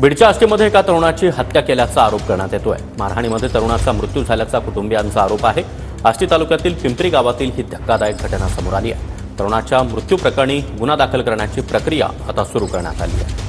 बीडच्या आष्टीमध्ये एका तरुणाची हत्या केल्याचा आरोप करण्यात येतोय. मारहाणीमध्ये तरुणाचा मृत्यू झाल्याचा कुटुंबियांचा आरोप आहे. आष्टी तालुक्यातील पिंपरी गावातील ही धक्कादायक घटना समोर आली आहे. तरुणाच्या मृत्यू प्रकरणी गुन्हा दाखल करण्याची प्रक्रिया आता सुरू करण्यात आली आहे.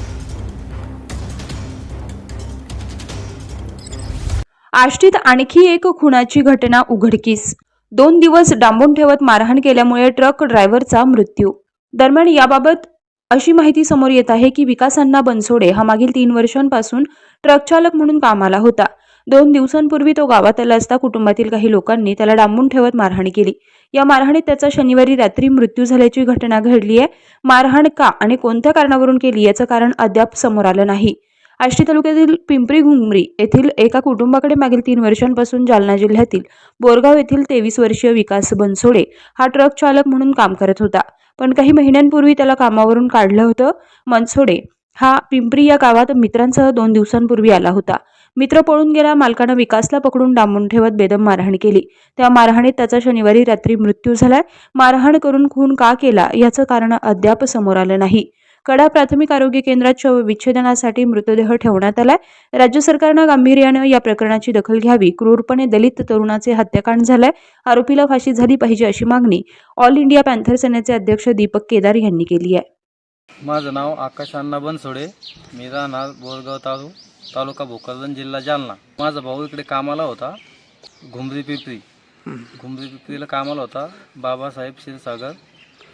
आष्टीत आणखी एक खुनाची घटना उघडकीस. दोन दिवस डांबून ठेवत मारहाण केल्यामुळे ट्रक ड्रायव्हरचा मृत्यू. दरम्यान याबाबत अशी माहिती समोर येत आहे की विकास अण्णा बनसोडे हा मागील तीन वर्षांपासून ट्रक चालक म्हणून कामाला होता. दोन दिवसांपूर्वी तो गावात आला असता कुटुंबातील काही लोकांनी त्याला डांबून ठेवत मारहाण केली. या मारहाणीत त्याचा शनिवारी रात्री मृत्यू झाल्याची घटना घडली आहे. मारहाण का आणि कोणत्या कारणावरून केली याचं कारण अद्याप समोर आलं नाही. आष्टी तालुक्यातील पिंपरी घुंगरी येथील एका कुटुंबाकडे मागील तीन वर्षांपासून जालना जिल्ह्यातील बोरगाव येथील तेवीस वर्षीय विकास बनसोडे हा ट्रक चालक म्हणून काम करत होता. पण काही महिन्यांपूर्वी त्याला कामावरून काढलं होतं मनसोडे. हा पिंपरी या गावात मित्रांसह दोन दिवसांपूर्वी आला होता. मित्र पळून गेला मालकानं विकासला पकडून डांबून ठेवत बेदम मारहाण केली. त्या मारहाणीत त्याचा शनिवारी रात्री मृत्यू झालाय. मारहाण करून खून का केला याचं कारण अद्याप समोर आलं नाही. कडा प्राथमिक आरोग्य केंद्रात शवविच्छेदनासाठी मृतदेह ठेवण्यात आलाय. राज्य सरकारनं गांभीर्यानं या प्रकरणाची दखल घ्यावी क्रूरपणे दलित तरुणाचे हत्याकांड झालंय आरोपीला फाशी झाली पाहिजे अशी मागणी ऑल इंडिया पॅन्थर सेनेचे अध्यक्ष दीपक केदार यांनी केली आहे. माझं नाव आकाश अण्णा बनसोडे मी राहणार बोरगाव तालु तालुका भोकरदन जिल्हा जालना. माझा भाऊ इकडे कामाला होता घुमरी पिपरी. घुमरी पिपरीला कामाला होता बाबासाहेब क्षीरसागर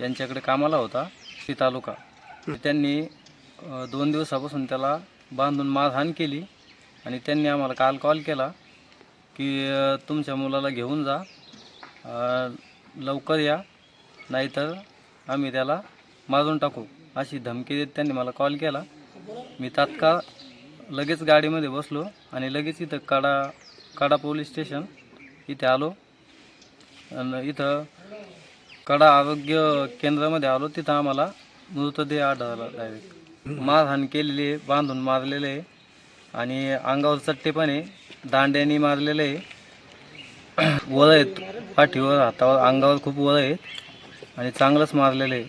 यांच्याकडे कामाला होता श्री तालुका. त्यांनी दोन दिवसापासून त्याला बांधून मारहाण केली आणि त्यांनी आम्हाला काल कॉल केला की तुमच्या मुलाला घेऊन जा लवकर या नाहीतर आम्ही त्याला मारून टाकू अशी धमकी देत त्यांनी मला कॉल केला. मी तात्काळ लगेच गाडीमध्ये बसलो आणि लगेच इथं कडा कडा पोलीस स्टेशन इथे आलो. आणि इथं कडा आरोग्य केंद्रामध्ये आलो तिथं आम्हाला मृतदेह आढळला डायरेक्ट मारहाण केलेली आहे बांधून मारलेले आहे. आणि अंगावर चट्टे पण आहे दांड्याने मारलेले आहे. वर आहेत पाठीवर हातावर अंगावर खूप वर आहेत आणि चांगलंच मारलेलं आहे.